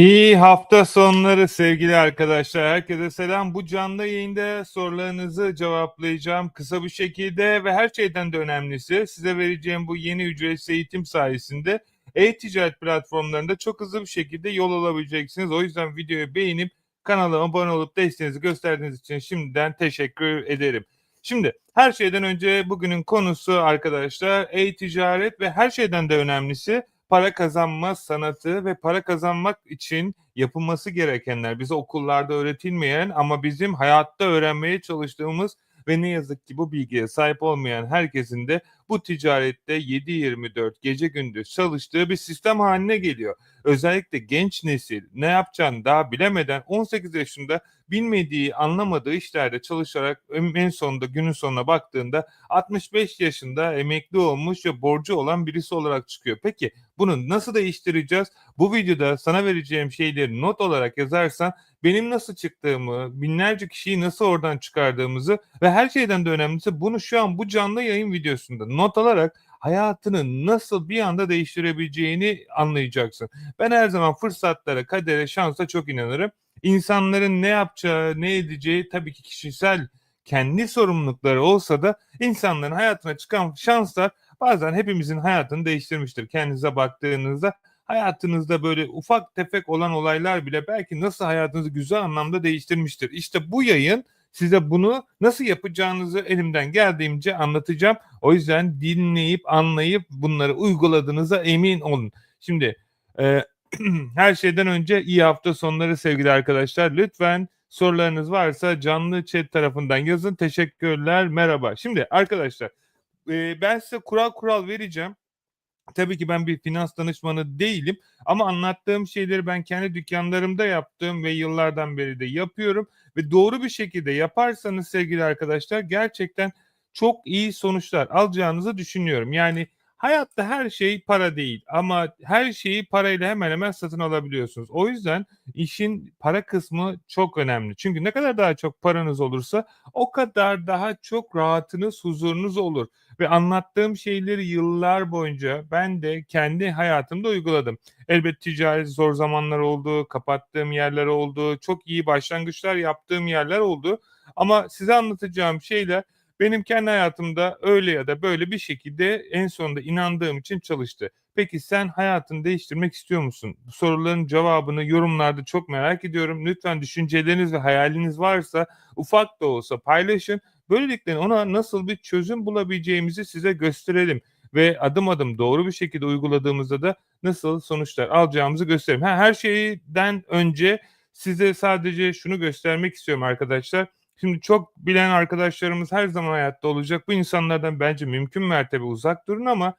İyi hafta sonları sevgili arkadaşlar. Herkese selam. Bu canlı yayında sorularınızı cevaplayacağım kısa bir şekilde ve her şeyden de önemlisi size vereceğim bu yeni ücretsiz eğitim sayesinde e-ticaret platformlarında çok hızlı bir şekilde yol alabileceksiniz. O yüzden videoyu beğenip kanala abone olup desteğinizi gösterdiğiniz için şimdiden teşekkür ederim. Şimdi her şeyden önce bugünün konusu arkadaşlar e-ticaret ve her şeyden de önemlisi para kazanma sanatı ve para kazanmak için yapılması gerekenler bize okullarda öğretilmeyen ama bizim hayatta öğrenmeye çalıştığımız ve ne yazık ki bu bilgiye sahip olmayan herkesin de bu ticarette 7-24 gece gündüz çalıştığı bir sistem haline geliyor. Özellikle genç nesil ne yapacağını daha bilemeden 18 yaşında bilmediği, anlamadığı işlerde çalışarak en sonunda günün sonuna baktığında 65 yaşında emekli olmuş ve borcu olan birisi olarak çıkıyor. Peki bunu nasıl değiştireceğiz? Bu videoda sana vereceğim şeyleri not olarak yazarsan benim nasıl çıktığımı, binlerce kişiyi nasıl oradan çıkardığımızı ve her şeyden de önemlisi bunu şu an bu canlı yayın videosunda not alarak hayatını nasıl bir anda değiştirebileceğini anlayacaksın. Ben her zaman fırsatlara, kadere, şansa çok inanırım. İnsanların ne yapacağı, ne edeceği tabii ki kişisel kendi sorumlulukları olsa da insanların hayatına çıkan şanslar bazen hepimizin hayatını değiştirmiştir. Kendinize baktığınızda hayatınızda böyle ufak tefek olan olaylar bile belki nasıl hayatınızı güzel anlamda değiştirmiştir. İşte bu yayın size bunu nasıl yapacağınızı elimden geldiğince anlatacağım. O yüzden dinleyip anlayıp bunları uyguladığınıza emin olun. Şimdi e, her şeyden önce iyi hafta sonları sevgili arkadaşlar. Lütfen sorularınız varsa canlı chat tarafından yazın. Teşekkürler. Merhaba. Şimdi arkadaşlar ben size kural kural vereceğim. Tabii ki ben bir finans danışmanı değilim ama anlattığım şeyleri ben kendi dükkanlarımda yaptım ve yıllardan beri de yapıyorum ve doğru bir şekilde yaparsanız sevgili arkadaşlar gerçekten çok iyi sonuçlar alacağınızı düşünüyorum. Yani hayatta her şey para değil ama her şeyi parayla hemen hemen satın alabiliyorsunuz. O yüzden işin para kısmı çok önemli. Çünkü ne kadar daha çok paranız olursa o kadar daha çok rahatınız, huzurunuz olur ve anlattığım şeyleri yıllar boyunca ben de kendi hayatımda uyguladım. Elbet ticaret zor zamanlar oldu, kapattığım yerler oldu, çok iyi başlangıçlar yaptığım yerler oldu. Ama size anlatacağım şeyler benim kendi hayatımda öyle ya da böyle bir şekilde en sonunda inandığım için çalıştı. Peki sen hayatını değiştirmek istiyor musun? Bu soruların cevabını yorumlarda çok merak ediyorum. Lütfen düşünceleriniz ve hayaliniz varsa ufak da olsa paylaşın. Böylelikle ona nasıl bir çözüm bulabileceğimizi size gösterelim ve adım adım doğru bir şekilde uyguladığımızda da nasıl sonuçlar alacağımızı gösterelim. Her şeyden önce size sadece şunu göstermek istiyorum arkadaşlar. Şimdi çok bilen arkadaşlarımız her zaman hayatta olacak. Bu insanlardan bence mümkün mertebe uzak durun ama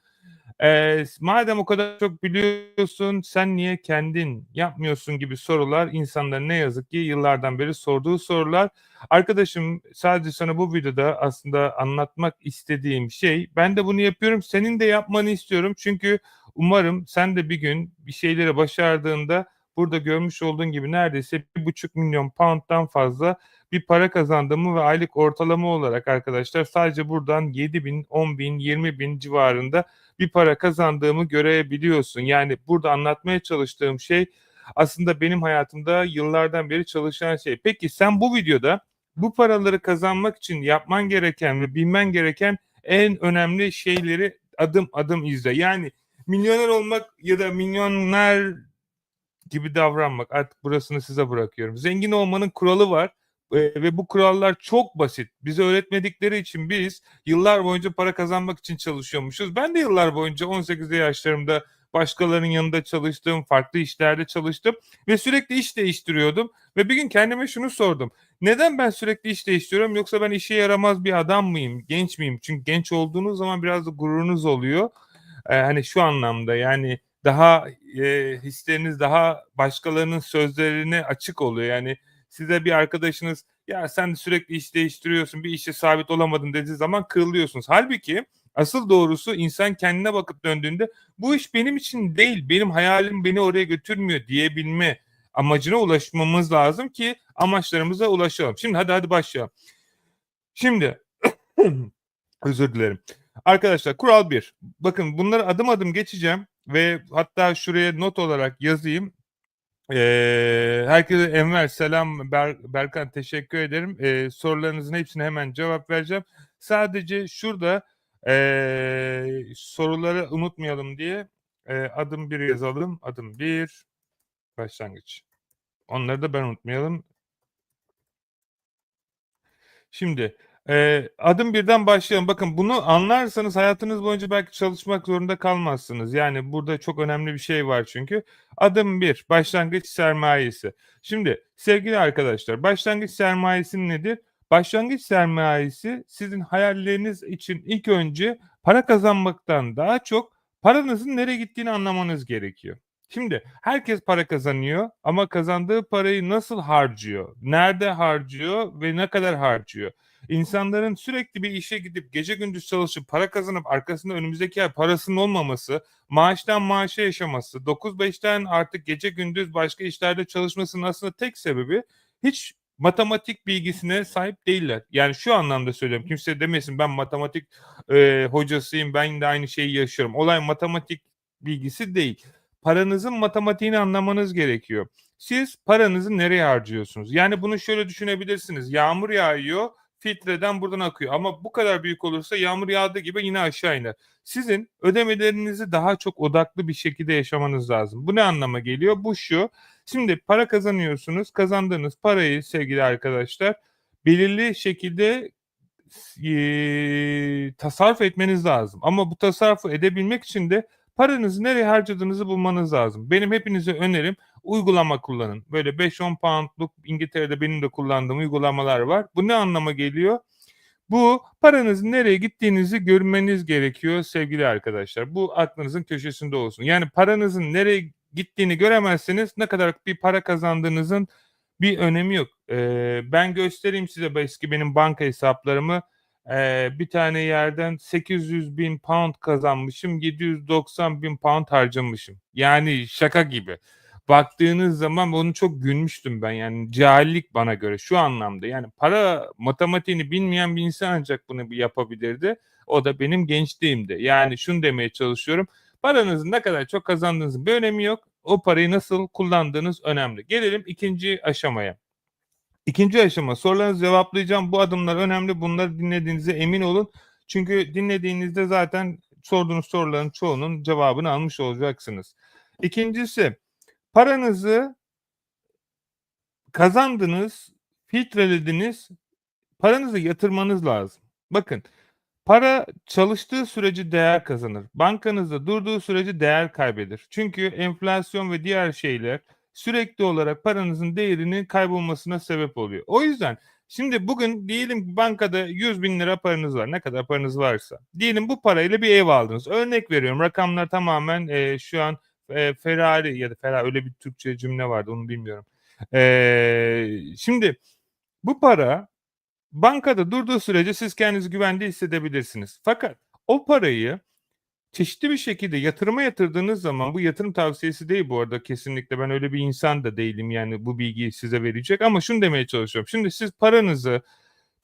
e, madem o kadar çok biliyorsun sen niye kendin yapmıyorsun gibi sorular insanların ne yazık ki yıllardan beri sorduğu sorular. Arkadaşım sadece sana bu videoda aslında anlatmak istediğim şey ben de bunu yapıyorum senin de yapmanı istiyorum. Çünkü umarım sen de bir gün bir şeyleri başardığında burada görmüş olduğun gibi neredeyse bir buçuk milyon pound'dan fazla bir para kazandığımı ve aylık ortalama olarak arkadaşlar sadece buradan 7 bin, 10 bin, 20 bin civarında bir para kazandığımı görebiliyorsun. Yani burada anlatmaya çalıştığım şey aslında benim hayatımda yıllardan beri çalışan şey. Peki sen bu videoda bu paraları kazanmak için yapman gereken ve bilmen gereken en önemli şeyleri adım adım izle. Yani milyoner olmak ya da milyoner gibi davranmak artık burasını size bırakıyorum. Zengin olmanın kuralı var ve bu kurallar çok basit. Bize öğretmedikleri için biz yıllar boyunca para kazanmak için çalışıyormuşuz. Ben de yıllar boyunca 18 yaşlarımda başkalarının yanında çalıştım, farklı işlerde çalıştım ve sürekli iş değiştiriyordum. Ve bir gün kendime şunu sordum. Neden ben sürekli iş değiştiriyorum yoksa ben işe yaramaz bir adam mıyım, genç miyim? Çünkü genç olduğunuz zaman biraz da gururunuz oluyor. Ee, hani şu anlamda yani daha e, hisleriniz daha başkalarının sözlerine açık oluyor. Yani size bir arkadaşınız ya sen sürekli iş değiştiriyorsun bir işe sabit olamadın dediği zaman kırılıyorsunuz. Halbuki asıl doğrusu insan kendine bakıp döndüğünde bu iş benim için değil benim hayalim beni oraya götürmüyor diyebilme amacına ulaşmamız lazım ki amaçlarımıza ulaşalım. Şimdi hadi hadi başlayalım. Şimdi özür dilerim. Arkadaşlar kural bir. Bakın bunları adım adım geçeceğim ve hatta şuraya not olarak yazayım. Eee, herkese Enver selam. Ber Berkan teşekkür ederim. Eee, sorularınızın hepsine hemen cevap vereceğim. Sadece şurada, eee, soruları unutmayalım diye, eee, adım 1 yazalım. Adım 1 başlangıç. Onları da ben unutmayalım. Şimdi, eee, adım 1'den başlayalım. Bakın bunu anlarsanız hayatınız boyunca belki çalışmak zorunda kalmazsınız. Yani burada çok önemli bir şey var çünkü. Adım 1 başlangıç sermayesi. Şimdi sevgili arkadaşlar, başlangıç sermayesi nedir? Başlangıç sermayesi sizin hayalleriniz için ilk önce para kazanmaktan daha çok paranızın nereye gittiğini anlamanız gerekiyor. Şimdi herkes para kazanıyor ama kazandığı parayı nasıl harcıyor? Nerede harcıyor ve ne kadar harcıyor? İnsanların sürekli bir işe gidip gece gündüz çalışıp para kazanıp arkasında önümüzdeki ay parasının olmaması, maaştan maaşa yaşaması, 9-5'ten artık gece gündüz başka işlerde çalışmasının aslında tek sebebi hiç matematik bilgisine sahip değiller. Yani şu anlamda söylüyorum. Kimse demesin ben matematik eee, hocasıyım, ben de aynı şeyi yaşıyorum. Olay matematik bilgisi değil. Paranızın matematiğini anlamanız gerekiyor. Siz paranızı nereye harcıyorsunuz? Yani bunu şöyle düşünebilirsiniz. Yağmur yağıyor, filtreden buradan akıyor ama bu kadar büyük olursa yağmur yağdığı gibi yine aşağı iner. Sizin ödemelerinizi daha çok odaklı bir şekilde yaşamanız lazım. Bu ne anlama geliyor? Bu şu. Şimdi para kazanıyorsunuz. Kazandığınız parayı sevgili arkadaşlar belirli şekilde eee, tasarruf etmeniz lazım. Ama bu tasarrufu edebilmek için de paranızı nereye harcadığınızı bulmanız lazım. Benim hepinize önerim uygulama kullanın. Böyle 5-10 pound'luk İngiltere'de benim de kullandığım uygulamalar var. Bu ne anlama geliyor? Bu paranızın nereye gittiğinizi görmeniz gerekiyor sevgili arkadaşlar. Bu aklınızın köşesinde olsun. Yani paranızın nereye gittiğini göremezseniz ne kadar bir para kazandığınızın bir önemi yok. Eee, ben göstereyim size eski benim banka hesaplarımı. Eee, bir tane yerden 800.000 pound kazanmışım, 790.000 pound harcamışım. Yani şaka gibi. Baktığınız zaman onu çok gülmüştüm ben yani cahillik bana göre şu anlamda. Yani para matematiğini bilmeyen bir insan ancak bunu yapabilirdi. O da benim gençliğimde. Yani şunu demeye çalışıyorum. Paranızın ne kadar çok kazandığınızın bir önemi yok. O parayı nasıl kullandığınız önemli. Gelelim ikinci aşamaya. İkinci aşama sorularınızı cevaplayacağım. Bu adımlar önemli. Bunları dinlediğinize emin olun. Çünkü dinlediğinizde zaten sorduğunuz soruların çoğunun cevabını almış olacaksınız. İkincisi paranızı kazandınız, filtrelediniz, paranızı yatırmanız lazım. Bakın para çalıştığı sürece değer kazanır. Bankanızda durduğu sürece değer kaybeder. Çünkü enflasyon ve diğer şeyler sürekli olarak paranızın değerinin kaybolmasına sebep oluyor. O yüzden şimdi bugün diyelim bankada 100 bin lira paranız var. Ne kadar paranız varsa. Diyelim bu parayla bir ev aldınız. Örnek veriyorum. Rakamlar tamamen e, şu an e, Ferrari ya da Ferrari öyle bir Türkçe cümle vardı onu bilmiyorum. E, şimdi bu para bankada durduğu sürece siz kendinizi güvende hissedebilirsiniz. Fakat o parayı çeşitli bir şekilde yatırıma yatırdığınız zaman bu yatırım tavsiyesi değil bu arada kesinlikle ben öyle bir insan da değilim yani bu bilgiyi size verecek ama şunu demeye çalışıyorum. Şimdi siz paranızı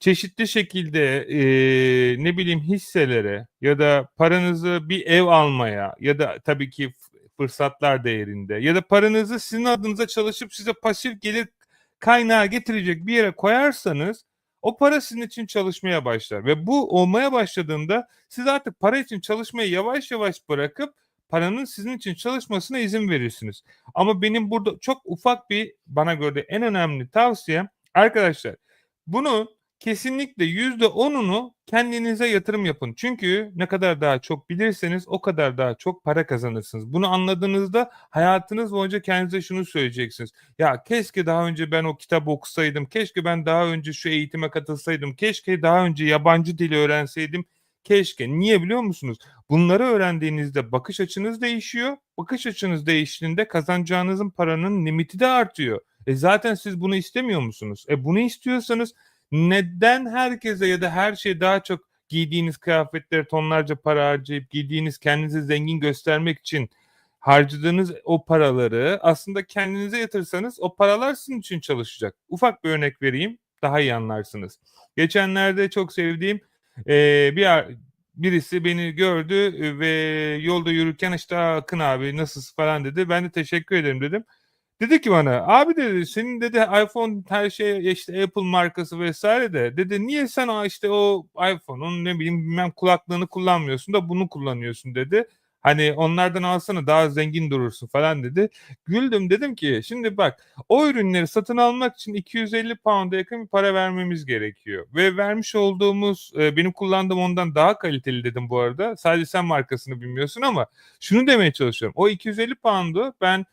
çeşitli şekilde eee, ne bileyim hisselere ya da paranızı bir ev almaya ya da tabii ki fırsatlar değerinde ya da paranızı sizin adınıza çalışıp size pasif gelir kaynağı getirecek bir yere koyarsanız o para sizin için çalışmaya başlar ve bu olmaya başladığında siz artık para için çalışmayı yavaş yavaş bırakıp paranın sizin için çalışmasına izin verirsiniz. Ama benim burada çok ufak bir bana göre en önemli tavsiyem arkadaşlar bunu kesinlikle %10'unu kendinize yatırım yapın. Çünkü ne kadar daha çok bilirseniz o kadar daha çok para kazanırsınız. Bunu anladığınızda hayatınız boyunca kendinize şunu söyleyeceksiniz. Ya keşke daha önce ben o kitabı okusaydım. Keşke ben daha önce şu eğitime katılsaydım. Keşke daha önce yabancı dili öğrenseydim. Keşke. Niye biliyor musunuz? Bunları öğrendiğinizde bakış açınız değişiyor. Bakış açınız değiştiğinde kazanacağınızın paranın limiti de artıyor. E zaten siz bunu istemiyor musunuz? E bunu istiyorsanız neden herkese ya da her şey daha çok giydiğiniz kıyafetlere tonlarca para harcayıp giydiğiniz kendinizi zengin göstermek için harcadığınız o paraları aslında kendinize yatırsanız o paralar sizin için çalışacak. Ufak bir örnek vereyim daha iyi anlarsınız. Geçenlerde çok sevdiğim eee, bir birisi beni gördü e, ve yolda yürürken işte "Aa, Akın abi nasılsın falan dedi. Ben de teşekkür ederim dedim. Dedi ki bana abi dedi senin dedi iPhone her şey işte Apple markası vesaire de dedi niye sen işte o iPhone'un ne bileyim bilmem kulaklığını kullanmıyorsun da bunu kullanıyorsun dedi. Hani onlardan alsana daha zengin durursun falan dedi. Güldüm dedim ki şimdi bak o ürünleri satın almak için 250 pound'a yakın bir para vermemiz gerekiyor. Ve vermiş olduğumuz e, benim kullandığım ondan daha kaliteli dedim bu arada. Sadece sen markasını bilmiyorsun ama şunu demeye çalışıyorum. O 250 pound'u ben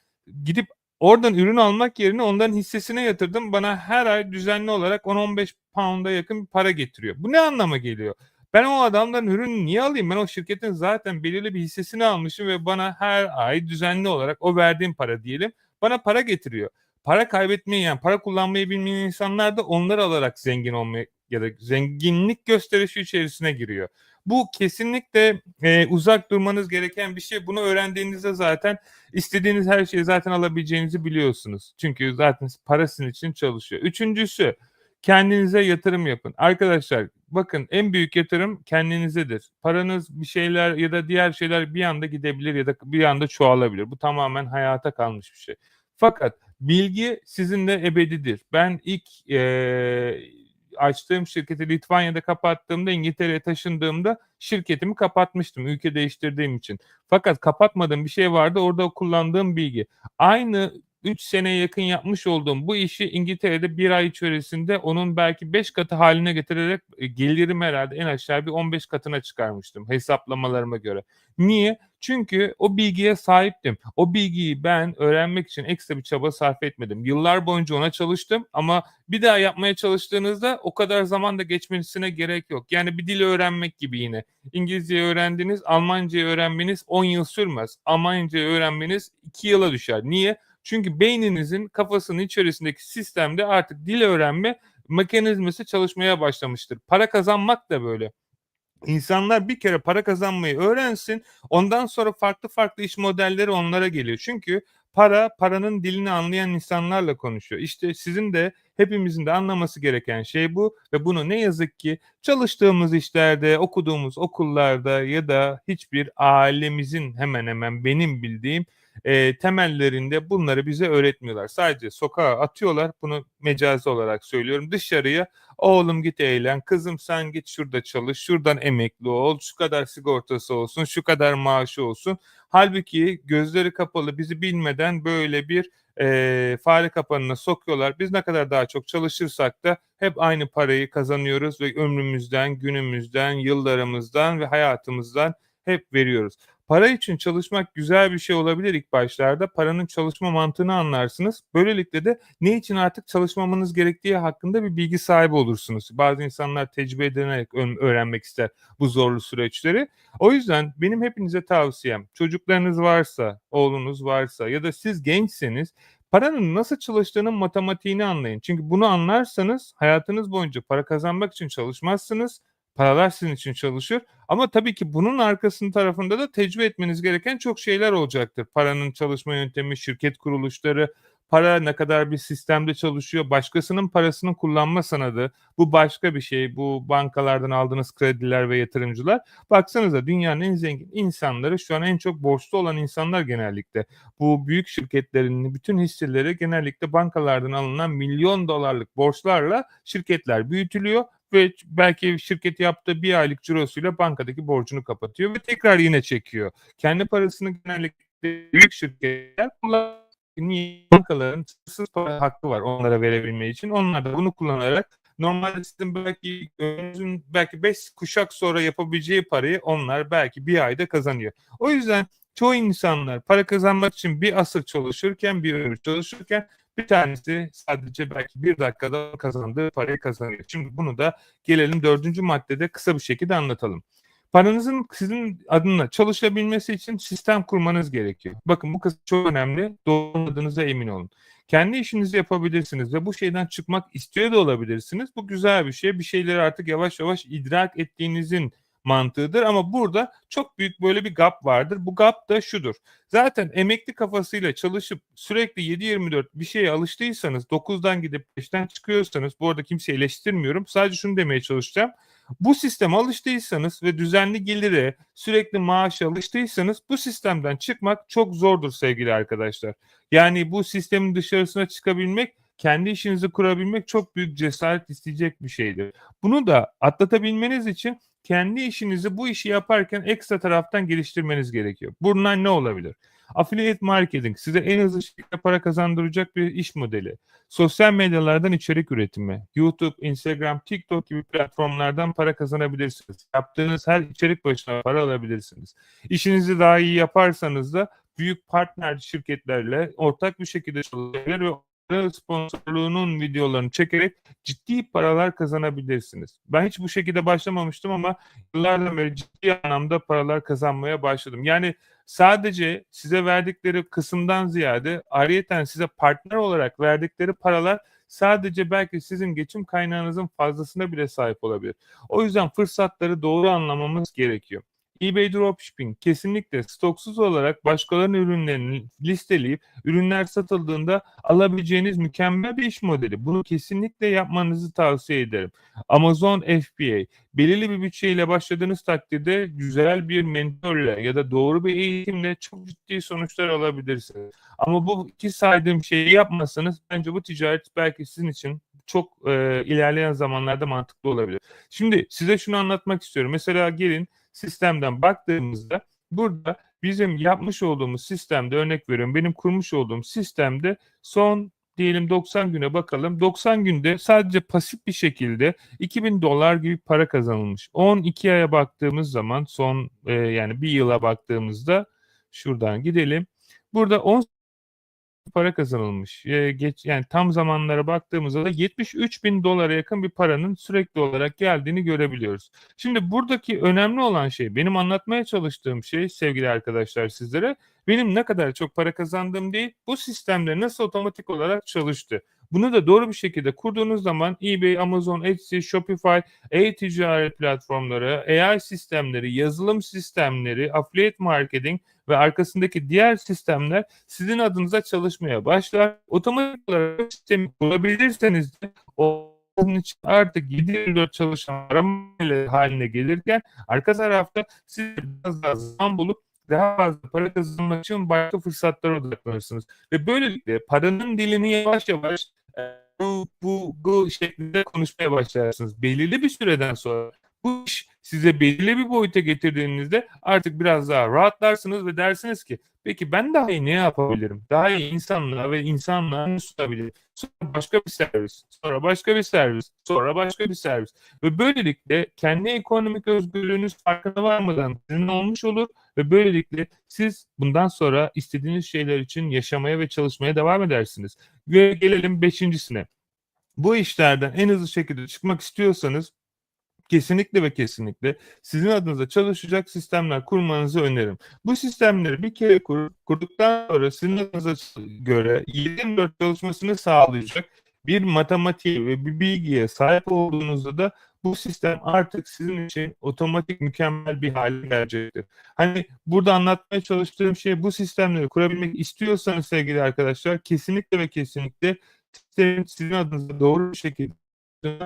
gidip oradan ürün almak yerine onların hissesine yatırdım. Bana her ay düzenli olarak 10-15 pound'a yakın bir para getiriyor. Bu ne anlama geliyor? Ben o adamların ürünü niye alayım? Ben o şirketin zaten belirli bir hissesini almışım ve bana her ay düzenli olarak o verdiğim para diyelim bana para getiriyor. Para kaybetmeyi yani para kullanmayı bilmeyen insanlar da onları alarak zengin olmaya ya da zenginlik gösterişi içerisine giriyor. Bu kesinlikle e, uzak durmanız gereken bir şey. Bunu öğrendiğinizde zaten istediğiniz her şeyi zaten alabileceğinizi biliyorsunuz. Çünkü zaten para sizin için çalışıyor. Üçüncüsü kendinize yatırım yapın. Arkadaşlar bakın en büyük yatırım kendinizedir. Paranız bir şeyler ya da diğer şeyler bir anda gidebilir ya da bir anda çoğalabilir. Bu tamamen hayata kalmış bir şey. Fakat bilgi sizinle ebedidir. Ben ilk e, açtığım şirketi Litvanya'da kapattığımda İngiltere'ye taşındığımda şirketimi kapatmıştım ülke değiştirdiğim için. Fakat kapatmadığım bir şey vardı orada kullandığım bilgi. Aynı 3 seneye yakın yapmış olduğum bu işi İngiltere'de bir ay içerisinde onun belki 5 katı haline getirerek e, gelirim herhalde en aşağı bir 15 katına çıkarmıştım hesaplamalarıma göre. Niye? Çünkü o bilgiye sahiptim. O bilgiyi ben öğrenmek için ekstra bir çaba sarf etmedim. Yıllar boyunca ona çalıştım ama bir daha yapmaya çalıştığınızda o kadar zaman da geçmesine gerek yok. Yani bir dil öğrenmek gibi yine. İngilizce öğrendiniz, Almancayı öğrenmeniz 10 yıl sürmez. Almancayı öğrenmeniz 2 yıla düşer. Niye? Çünkü beyninizin kafasının içerisindeki sistemde artık dil öğrenme mekanizması çalışmaya başlamıştır. Para kazanmak da böyle. İnsanlar bir kere para kazanmayı öğrensin. Ondan sonra farklı farklı iş modelleri onlara geliyor. Çünkü para paranın dilini anlayan insanlarla konuşuyor. İşte sizin de hepimizin de anlaması gereken şey bu ve bunu ne yazık ki çalıştığımız işlerde, okuduğumuz okullarda ya da hiçbir ailemizin hemen hemen benim bildiğim e, temellerinde bunları bize öğretmiyorlar. Sadece sokağa atıyorlar. Bunu mecazi olarak söylüyorum. Dışarıya oğlum git eğlen, kızım sen git şurada çalış, şuradan emekli ol, şu kadar sigortası olsun, şu kadar maaşı olsun. Halbuki gözleri kapalı bizi bilmeden böyle bir e, fare kapanına sokuyorlar. Biz ne kadar daha çok çalışırsak da hep aynı parayı kazanıyoruz ve ömrümüzden, günümüzden, yıllarımızdan ve hayatımızdan hep veriyoruz. Para için çalışmak güzel bir şey olabilir ilk başlarda. Paranın çalışma mantığını anlarsınız. Böylelikle de ne için artık çalışmamanız gerektiği hakkında bir bilgi sahibi olursunuz. Bazı insanlar tecrübe ederek öğrenmek ister bu zorlu süreçleri. O yüzden benim hepinize tavsiyem çocuklarınız varsa, oğlunuz varsa ya da siz gençseniz paranın nasıl çalıştığının matematiğini anlayın. Çünkü bunu anlarsanız hayatınız boyunca para kazanmak için çalışmazsınız Paralar sizin için çalışır ama tabii ki bunun arkasının tarafında da tecrübe etmeniz gereken çok şeyler olacaktır. Paranın çalışma yöntemi, şirket kuruluşları, para ne kadar bir sistemde çalışıyor, başkasının parasını kullanma sanadı. Bu başka bir şey. Bu bankalardan aldığınız krediler ve yatırımcılar. Baksanıza dünyanın en zengin insanları şu an en çok borçlu olan insanlar genellikle. Bu büyük şirketlerin bütün hisseleri genellikle bankalardan alınan milyon dolarlık borçlarla şirketler büyütülüyor ve belki şirket yaptığı bir aylık cirosuyla bankadaki borcunu kapatıyor ve tekrar yine çekiyor. Kendi parasını genellikle büyük şirketler kullanıyor. Bankaların sınırsız para hakkı var onlara verebilmeyi için. Onlar da bunu kullanarak normalde sizin belki önünüzün belki 5 kuşak sonra yapabileceği parayı onlar belki bir ayda kazanıyor. O yüzden çoğu insanlar para kazanmak için bir asır çalışırken bir ömür çalışırken bir tanesi sadece belki bir dakikada kazandığı parayı kazanıyor. Şimdi bunu da gelelim dördüncü maddede kısa bir şekilde anlatalım. Paranızın sizin adına çalışabilmesi için sistem kurmanız gerekiyor. Bakın bu kısım çok önemli. Doğru emin olun. Kendi işinizi yapabilirsiniz ve bu şeyden çıkmak istiyor da olabilirsiniz. Bu güzel bir şey. Bir şeyleri artık yavaş yavaş idrak ettiğinizin mantığıdır ama burada çok büyük böyle bir gap vardır. Bu gap da şudur. Zaten emekli kafasıyla çalışıp sürekli 7-24 bir şeye alıştıysanız 9'dan gidip 5'ten çıkıyorsanız bu arada kimseyi eleştirmiyorum. Sadece şunu demeye çalışacağım. Bu sisteme alıştıysanız ve düzenli gelire, sürekli maaşa alıştıysanız bu sistemden çıkmak çok zordur sevgili arkadaşlar. Yani bu sistemin dışarısına çıkabilmek, kendi işinizi kurabilmek çok büyük cesaret isteyecek bir şeydir. Bunu da atlatabilmeniz için kendi işinizi bu işi yaparken ekstra taraftan geliştirmeniz gerekiyor. Bunlar ne olabilir? Affiliate marketing size en hızlı şekilde para kazandıracak bir iş modeli. Sosyal medyalardan içerik üretimi, YouTube, Instagram, TikTok gibi platformlardan para kazanabilirsiniz. Yaptığınız her içerik başına para alabilirsiniz. İşinizi daha iyi yaparsanız da büyük partner şirketlerle ortak bir şekilde çalışabilir ve sponsorluğunun videolarını çekerek ciddi paralar kazanabilirsiniz. Ben hiç bu şekilde başlamamıştım ama yıllardan beri ciddi anlamda paralar kazanmaya başladım. Yani sadece size verdikleri kısımdan ziyade ayrıyeten size partner olarak verdikleri paralar sadece belki sizin geçim kaynağınızın fazlasına bile sahip olabilir. O yüzden fırsatları doğru anlamamız gerekiyor eBay Dropshipping kesinlikle stoksuz olarak başkalarının ürünlerini listeleyip ürünler satıldığında alabileceğiniz mükemmel bir iş modeli. Bunu kesinlikle yapmanızı tavsiye ederim. Amazon FBA belirli bir bütçeyle başladığınız takdirde güzel bir mentorla ya da doğru bir eğitimle çok ciddi sonuçlar alabilirsiniz. Ama bu iki saydığım şeyi yapmasanız bence bu ticaret belki sizin için çok e, ilerleyen zamanlarda mantıklı olabilir. Şimdi size şunu anlatmak istiyorum. Mesela gelin sistemden baktığımızda burada bizim yapmış olduğumuz sistemde örnek veriyorum benim kurmuş olduğum sistemde son diyelim 90 güne bakalım. 90 günde sadece pasif bir şekilde 2000 dolar gibi para kazanılmış. 12 aya baktığımız zaman son e, yani bir yıla baktığımızda şuradan gidelim. Burada 10 para kazanılmış. E, geç, yani tam zamanlara baktığımızda da 73 bin dolara yakın bir paranın sürekli olarak geldiğini görebiliyoruz. Şimdi buradaki önemli olan şey, benim anlatmaya çalıştığım şey sevgili arkadaşlar sizlere, benim ne kadar çok para kazandığım değil, bu sistemde nasıl otomatik olarak çalıştı. Bunu da doğru bir şekilde kurduğunuz zaman eBay, Amazon, Etsy, Shopify, e-ticaret platformları, AI sistemleri, yazılım sistemleri, affiliate marketing ve arkasındaki diğer sistemler sizin adınıza çalışmaya başlar. Otomatik olarak sistemi kurabilirseniz de o onun için artık 7-24 çalışan aramalı haline gelirken arka tarafta siz biraz daha zaman bulup daha fazla para kazanmak için başka fırsatlara odaklanırsınız. Ve böylelikle paranın dilini yavaş yavaş e, bu, bu, bu şeklinde konuşmaya başlarsınız. Belirli bir süreden sonra bu iş size belirli bir boyuta getirdiğinizde artık biraz daha rahatlarsınız ve dersiniz ki peki ben daha iyi ne yapabilirim? Daha iyi insanlığa ve insanlığa ne sunabilirim? Sonra başka bir servis, sonra başka bir servis, sonra başka bir servis. Ve böylelikle kendi ekonomik özgürlüğünüz farkına varmadan sizin olmuş olur ve böylelikle siz bundan sonra istediğiniz şeyler için yaşamaya ve çalışmaya devam edersiniz. Ve gelelim beşincisine. Bu işlerden en hızlı şekilde çıkmak istiyorsanız kesinlikle ve kesinlikle sizin adınıza çalışacak sistemler kurmanızı öneririm. Bu sistemleri bir kere kur, kurduktan sonra sizin adınıza göre 24 çalışmasını sağlayacak bir matematiğe ve bir bilgiye sahip olduğunuzda da bu sistem artık sizin için otomatik mükemmel bir hale gelecektir. Hani burada anlatmaya çalıştığım şey bu sistemleri kurabilmek istiyorsanız sevgili arkadaşlar kesinlikle ve kesinlikle sistemin sizin adınıza doğru bir şekilde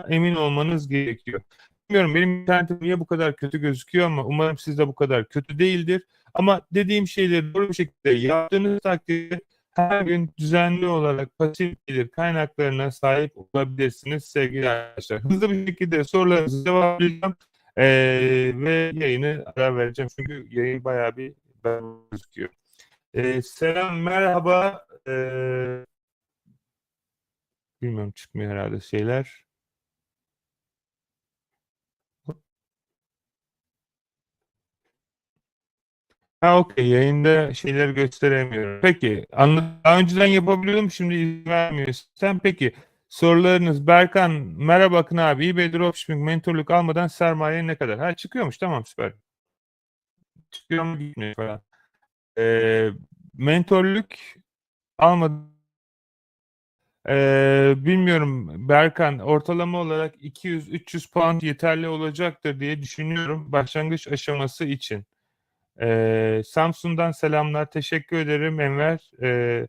emin olmanız gerekiyor. Bilmiyorum benim internetim niye bu kadar kötü gözüküyor ama umarım sizde bu kadar kötü değildir. Ama dediğim şeyleri doğru bir şekilde yaptığınız takdirde her gün düzenli olarak pasif gelir kaynaklarına sahip olabilirsiniz sevgili arkadaşlar. Hızlı bir şekilde sorularınızı cevaplayacağım ee, ve yayını ara vereceğim çünkü yayın bayağı bir gözüküyor. Ee, selam merhaba. Ee, bilmiyorum çıkmıyor herhalde şeyler. Ha okey yayında şeyleri gösteremiyorum. Peki daha önceden yapabiliyordum şimdi izin vermiyor sistem. Peki sorularınız Berkan merhaba Akın abi eBay Dropshipping mentorluk almadan sermaye ne kadar? Ha çıkıyormuş tamam süper. Çıkıyor mu gitmiyor falan. Ee, mentorluk almadan ee, bilmiyorum Berkan ortalama olarak 200-300 pound yeterli olacaktır diye düşünüyorum başlangıç aşaması için. Ee, Samsun'dan selamlar. Teşekkür ederim Enver. Ee,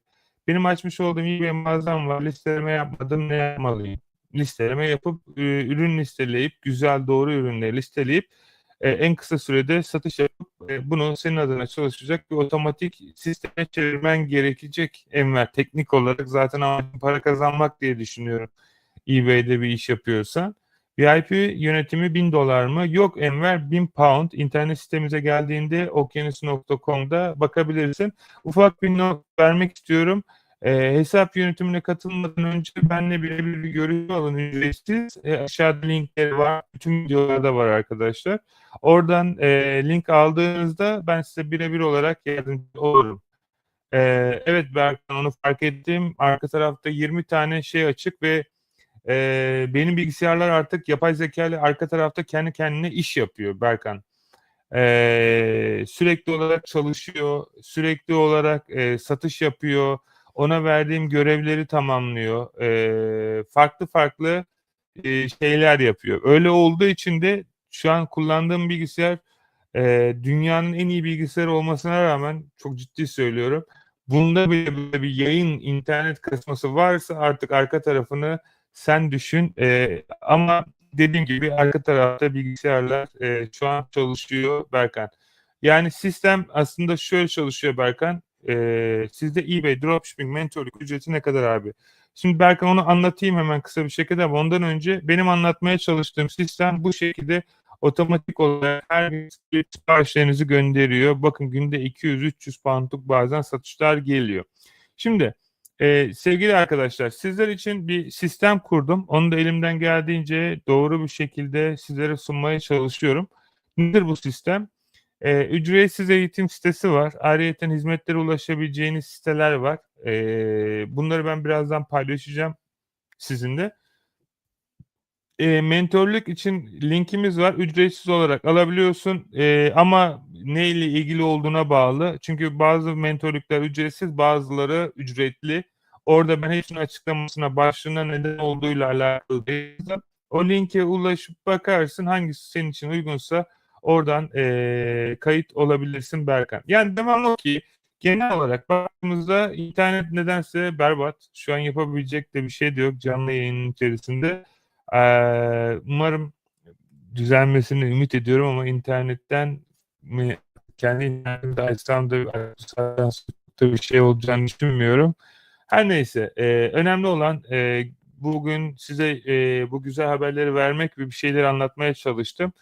benim açmış olduğum iyi bir mağazam var. Listeleme yapmadım. Ne yapmalıyım? listeleme yapıp ürün listeleyip güzel doğru ürünleri listeleyip en kısa sürede satış yapıp bunu senin adına çalışacak bir otomatik sisteme çevirmen gerekecek Enver. Teknik olarak zaten para kazanmak diye düşünüyorum eBay'de bir iş yapıyorsan. VIP yönetimi 1000 dolar mı? Yok Enver 1000 pound. İnternet sitemize geldiğinde okyanus.com'da bakabilirsin. Ufak bir not vermek istiyorum. E, hesap yönetimine katılmadan önce benle birebir bir görüşme alın ücretsiz. E, aşağıda linkleri var. Bütün videolarda var arkadaşlar. Oradan e, link aldığınızda ben size birebir olarak yardımcı olurum. E, evet Berkan onu fark ettim. Arka tarafta 20 tane şey açık ve e, benim bilgisayarlar artık yapay zeka ile arka tarafta kendi kendine iş yapıyor Berkan. E, sürekli olarak çalışıyor, sürekli olarak e, satış yapıyor, ona verdiğim görevleri tamamlıyor, e, farklı farklı e, şeyler yapıyor. Öyle olduğu için de şu an kullandığım bilgisayar e, dünyanın en iyi bilgisayarı olmasına rağmen çok ciddi söylüyorum. Bunda bile bir yayın internet kasması varsa artık arka tarafını sen düşün. E, ama dediğim gibi arka tarafta bilgisayarlar e, şu an çalışıyor Berkan. Yani sistem aslında şöyle çalışıyor Berkan. E, sizde eBay dropshipping mentorluk ücreti ne kadar abi? Şimdi Berkan onu anlatayım hemen kısa bir şekilde ama ondan önce benim anlatmaya çalıştığım sistem bu şekilde otomatik olarak her gün siparişlerinizi gönderiyor. Bakın günde 200-300 poundluk bazen satışlar geliyor. Şimdi ee, sevgili arkadaşlar sizler için bir sistem kurdum. Onu da elimden geldiğince doğru bir şekilde sizlere sunmaya çalışıyorum. Nedir bu sistem? Ee, ücretsiz eğitim sitesi var. Ayrıca hizmetlere ulaşabileceğiniz siteler var. Ee, bunları ben birazdan paylaşacağım sizinle. Ee, mentorluk için linkimiz var. Ücretsiz olarak alabiliyorsun. Ee, ama ne ile ilgili olduğuna bağlı. Çünkü bazı mentorluklar ücretsiz, bazıları ücretli. Orada ben hepsinin açıklamasına başlığına neden olduğuyla alakalı değil. O linke ulaşıp bakarsın hangisi senin için uygunsa oradan e, kayıt olabilirsin Berkan. Yani demem o ki genel olarak baktığımızda internet nedense berbat. Şu an yapabilecek de bir şey de yok canlı yayının içerisinde. Ee, umarım düzelmesini ümit ediyorum ama internetten kendi internetimde açsam da bir şey olacağını düşünmüyorum. Her neyse e, önemli olan e, bugün size e, bu güzel haberleri vermek ve bir şeyler anlatmaya çalıştım.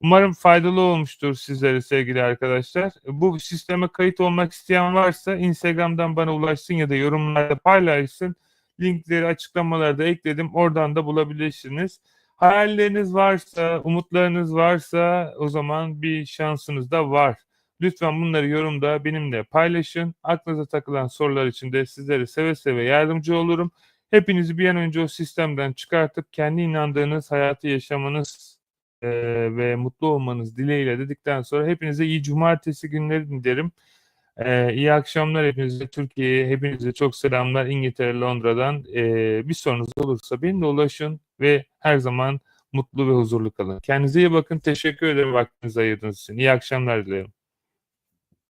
Umarım faydalı olmuştur sizlere sevgili arkadaşlar. Bu sisteme kayıt olmak isteyen varsa Instagram'dan bana ulaşsın ya da yorumlarda paylaşsın. Linkleri açıklamalarda ekledim. Oradan da bulabilirsiniz. Hayalleriniz varsa, umutlarınız varsa o zaman bir şansınız da var. Lütfen bunları yorumda benimle paylaşın. Aklınıza takılan sorular için de sizlere seve seve yardımcı olurum. Hepinizi bir an önce o sistemden çıkartıp kendi inandığınız hayatı yaşamanız e, ve mutlu olmanız dileğiyle dedikten sonra hepinize iyi cumartesi günleri dilerim. E, iyi akşamlar hepinize. Türkiye'ye hepinize çok selamlar. İngiltere, Londra'dan. E, bir sorunuz olursa benimle ulaşın ve her zaman mutlu ve huzurlu kalın. Kendinize iyi bakın. Teşekkür ederim vaktinizi ayırdığınız için. İyi akşamlar dilerim.